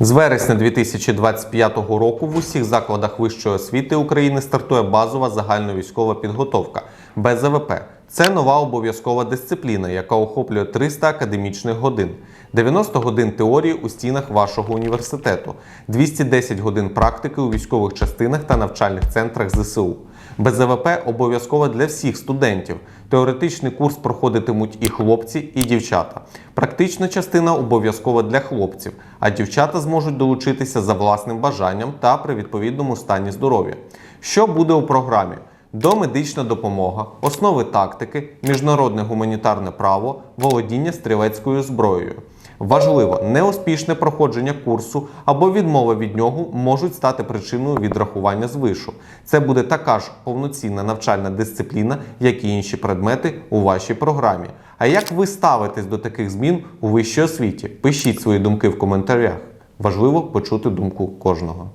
З вересня 2025 року в усіх закладах вищої освіти України стартує базова загальновійськова підготовка БЗВП. Це нова обов'язкова дисципліна, яка охоплює 300 академічних годин, 90 годин теорії у стінах вашого університету, 210 годин практики у військових частинах та навчальних центрах ЗСУ. БЗВП обов'язково для всіх студентів. Теоретичний курс проходитимуть і хлопці, і дівчата. Практична частина обов'язкова для хлопців, а дівчата зможуть долучитися за власним бажанням та при відповідному стані здоров'я. Що буде у програмі? Домедична допомога, основи тактики, міжнародне гуманітарне право, володіння стрілецькою зброєю. Важливо, неуспішне проходження курсу або відмова від нього можуть стати причиною відрахування з вишу. Це буде така ж повноцінна навчальна дисципліна, як і інші предмети у вашій програмі. А як ви ставитесь до таких змін у вищій освіті? Пишіть свої думки в коментарях. Важливо почути думку кожного.